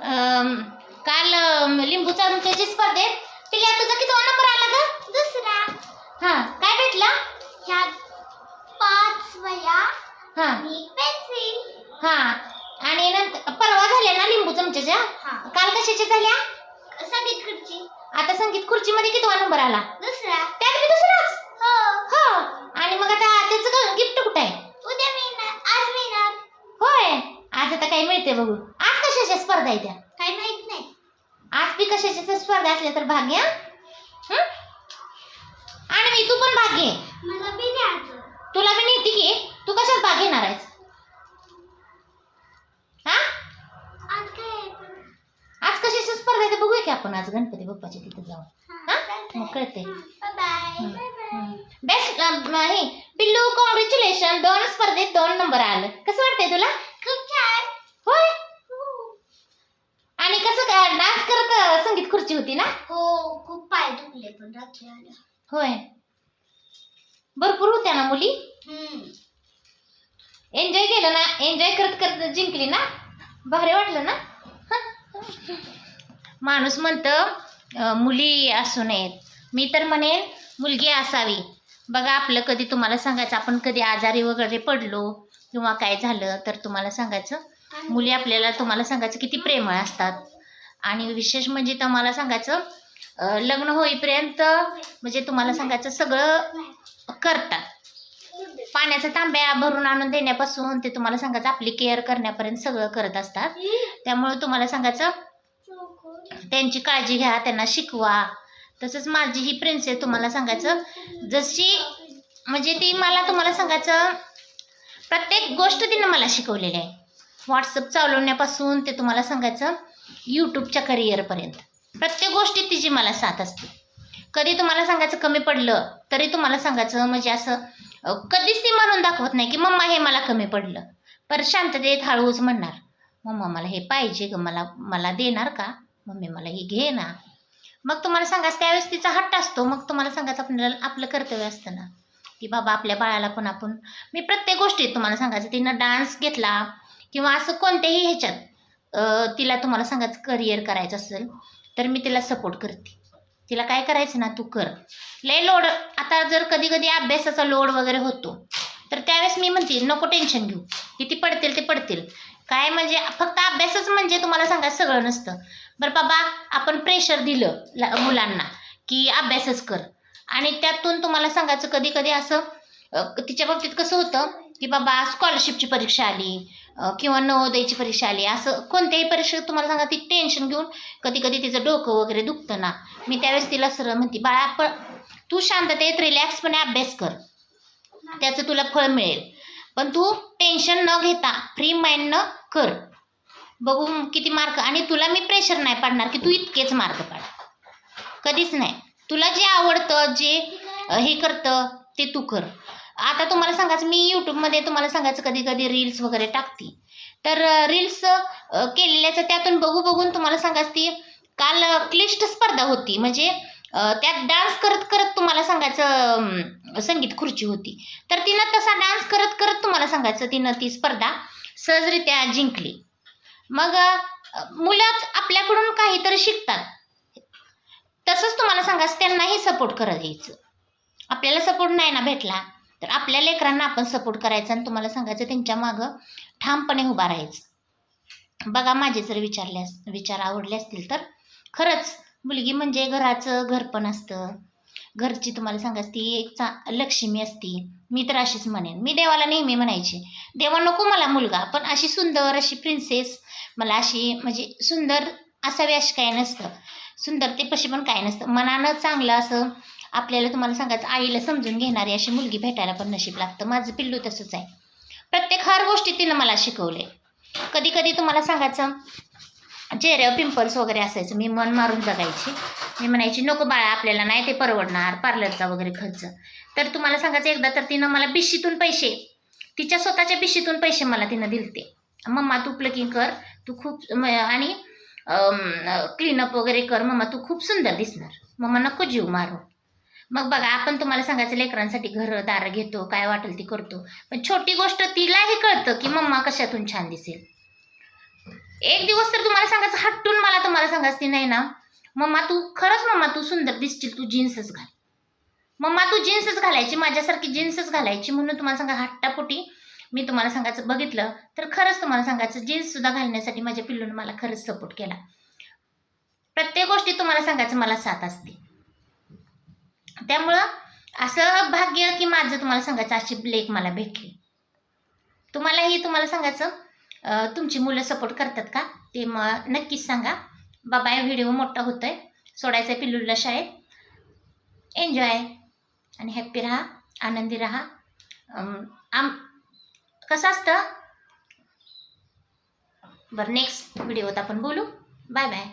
काल अम, लिंबू चमच्याची स्पर्धेत पिल्या तुझा किती नंबर आला ग? दुसरा. हा काय भेटला? ह्यात पाच वया हा. पेन्सिल. हा आणि नंतर परवा झाल्या ना लिंबू चमच्याच्या हा. काल कशाच्या झाल्या? संगीत खुर्ची. आता संगीत खुर्चीमध्ये किती नंबर आला? दुसरा. त्यात मी दुसराच? हो. हो. आणि मग आता त्याचं गिफ्ट कुठं आहे? उद्या मिळणार. आज मिळणार. होय. आज आता काय मिळते बघू. स्पर्धा आहे त्या. काही माहीत नाही. आज बी कशाच्या तर स्पर्धा असल्या तर भाग घ्या? आणि मी तू पण भाग घे मला बी द्यायचं तुला बी नेते की? तू कशात भाग घेणार आहेस? हा? आज काय आहे? पण? आज कशाची स्पर्धा आहे ते बघूया की आपण आज गणपती बाप्पाच्या तिथे हा. मग कळते बाय बाय बाय. बेस्ट हे. पिल्लू कॉंग्रॅच्युलेशन दोन स्पर्धेत दोन नंबर आलं. कसं वाटतंय तुला? खूप छान. होय. आणि कसं काय डान्स करत अं, संगीत खुर्ची होती ना? हो खूप पाय दुखले पण रात्री आल्या होय. भरपूर होत्या ना मुली? हम्म. एन्जॉय केलं ना? एन्जॉय करत करत जिंकली ना? भारी वाटलं ना? माणूस म्हणतं अं, मुली असू नयेत. मी तर म्हणेन मुलगी असावी. बघा आपलं कधी तुम्हाला सांगायचं आपण कधी आजारी वगैरे पडलो किंवा काय झालं तर तुम्हाला सांगायचं मुली आपल्याला तुम्हाला सांगायचं किती प्रेमळ असतात. आणि विशेष म्हणजे तुम्हाला सांगायचं लग्न होईपर्यंत म्हणजे तुम्हाला सांगायचं सगळं करतात. पाण्याचा तांब्या भरून आणून देण्यापासून ते तुम्हाला सांगायचं आपली केअर करण्यापर्यंत सगळं करत असतात. त्यामुळे तुम्हाला सांगायचं त्यांची काळजी घ्या त्यांना शिकवा. तसंच माझी ही प्रिन्सेस तुम्हाला सांगायचं जशी म्हणजे ती मला तुम्हाला सांगायचं प्रत्येक गोष्ट तिनं मला शिकवलेली आहे. व्हॉट्सअप चालवण्यापासून ते तुम्हाला सांगायचं यूट्यूबच्या करिअरपर्यंत प्रत्येक गोष्टीत तिची मला साथ असते. कधी तुम्हाला सांगायचं कमी पडलं तरी तुम्हाला सांगायचं म्हणजे असं कधीच ती म्हणून दाखवत नाही की मम्मा हे मला कमी पडलं. पर शांततेत हळूच म्हणणार मम्मा मला हे पाहिजे ग मला मला देणार का? मम्मी मला हे घे ना. मग तुम्हाला सांगायचं त्यावेळेस तिचा हट्ट असतो. मग तुम्हाला सांगायचं आपल्याला आपलं कर्तव्य असतं ना. की बाबा आपल्या बाळाला पण आपण मी प्रत्येक गोष्टीत तुम्हाला सांगायचं तिनं डान्स घेतला किंवा असं कोणत्याही ह्याच्यात तिला तुम्हाला सांगायचं करिअर करायचं असेल तर मी तिला सपोर्ट करते. तिला काय करायचं ना तू कर. लय लोड आता जर कधी कधी अभ्यासाचा लोड वगैरे होतो तर त्यावेळेस मी म्हणते नको टेन्शन घेऊ. किती पडतील ते पडतील. काय म्हणजे फक्त अभ्यासच म्हणजे तुम्हाला सांगा सगळं नसतं. बरं बाबा आपण प्रेशर दिलं मुलांना की अभ्यासच कर. आणि त्यातून तुम्हाला सांगायचं कधी कधी असं तिच्या बाबतीत कसं होतं की बाबा स्कॉलरशिपची परीक्षा आली किंवा नवोदयची परीक्षा आली असं कोणत्याही परीक्षेत तुम्हाला सांगा ती टेन्शन घेऊन कधी कधी तिचं डोकं वगैरे दुखतं ना. मी त्यावेळेस तिला सरळ म्हणते बाळा पण तू शांततेत रिलॅक्सपणे अभ्यास कर. त्याचं तुला फळ मिळेल. पण तू टेन्शन न घेता फ्री माइंडनं कर. बघू किती मार्क आणि तुला मी प्रेशर नाही पाडणार की तू इतकेच मार्क पाड. कधीच नाही. तुला जे आवडतं जे हे करतं ते तू कर. आता तुम्हाला सांगायचं मी यूट्यूबमध्ये तुम्हाला सांगायचं कधी कधी रील्स वगैरे टाकते. तर रील्स केलेल्याचं त्यातून बघू बघून तुम्हाला सांगायचं ती काल क्लिष्ट स्पर्धा होती. म्हणजे त्यात डान्स करत करत तुम्हाला सांगायचं संगीत खुर्ची होती. तर तिनं तसा डान्स करत करत तुम्हाला सांगायचं तिनं ती स्पर्धा सहजरित्या जिंकली. मग मुलं आपल्याकडून काहीतरी शिकतात. तसंच तुम्हाला सांगायचं त्यांनाही सपोर्ट करत यायचं. आपल्याला सपोर्ट नाही ना भेटला. तर आपल्या लेकरांना आपण सपोर्ट करायचा आणि तुम्हाला सांगायचं त्यांच्या मागं ठामपणे उभा राहायचं. बघा माझे जर विचारल्यास विचार आवडले असतील तर खरंच मुलगी म्हणजे घराचं घर पण असतं. घरची तुम्हाला सांगायचं ती एक चा लक्ष्मी असती. मी तर अशीच म्हणेन. मी देवाला नेहमी म्हणायची देवा नको मला मुलगा पण अशी सुंदर अशी प्रिन्सेस मला अशी म्हणजे सुंदर असावी अशी काय नसतं. सुंदरतेपाशी पण काय नसतं. मनानं चांगलं असं आपल्याला तुम्हाला सांगायचं आईला समजून घेणारी अशी मुलगी भेटायला पण नशीब लागतं. माझं पिल्लू तसंच आहे. प्रत्येक हर गोष्टी तिनं मला शिकवले. कधी कधी तुम्हाला सांगायचं चेहऱ्यावर पिंपल्स वगैरे असायचं. मी मन मारून जगायची. मी म्हणायची नको बाळा आपल्याला नाही ते परवडणार पार्लरचा वगैरे खर्च. तर तुम्हाला सांगायचं एकदा तर तिनं मला पिशीतून पैसे तिच्या स्वतःच्या पिशीतून पैसे मला तिनं दिलते. मम्मा तू प्लकिंग कर तू खूप म- आणि क्लीनअप वगैरे कर. मम्मा तू खूप सुंदर दिसणार. मम्मा नको जीव मारू. मग बघा आपण तुम्हाला सांगायचं लेकरांसाठी घर दार घेतो काय वाटेल ती करतो. पण छोटी गोष्ट तिलाही कळतं की मम्मा कशातून छान दिसेल. एक दिवस तर तुम्हाला सांगायचं हट्टून मला तुम्हाला सांगायचं ती नाही ना. मम्मा तू खरंच मम्मा तू सुंदर दिसशील तू जीन्सच घाल. मम्मा तू जीन्सच घालायची माझ्यासारखी जीन्सच घालायची म्हणून तुम्हाला सांगा हट्टापोटी मी तुम्हाला सांगायचं बघितलं तर खरंच तुम्हाला सांगायचं जीन्स सुद्धा घालण्यासाठी माझ्या पिल्लूने मला खरंच सपोर्ट केला. प्रत्येक गोष्टी तुम्हाला सांगायचं मला साथ असते. त्यामुळं असं भाग्य की माझं तुम्हाला सांगायचं अशी लेख मला भेटली. तुम्हालाही तुम्हाला सांगायचं तुमची मुलं सपोर्ट करतात का? ते मग नक्कीच सांगा. बाबा या व्हिडिओ मोठा होतोय. सोडायचा आहे पिल्लूला शाळेत. एन्जॉय आणि हॅप्पी राहा आनंदी राहा. आम कसं असतं? बरं नेक्स्ट व्हिडिओत आपण बोलू. Bye bye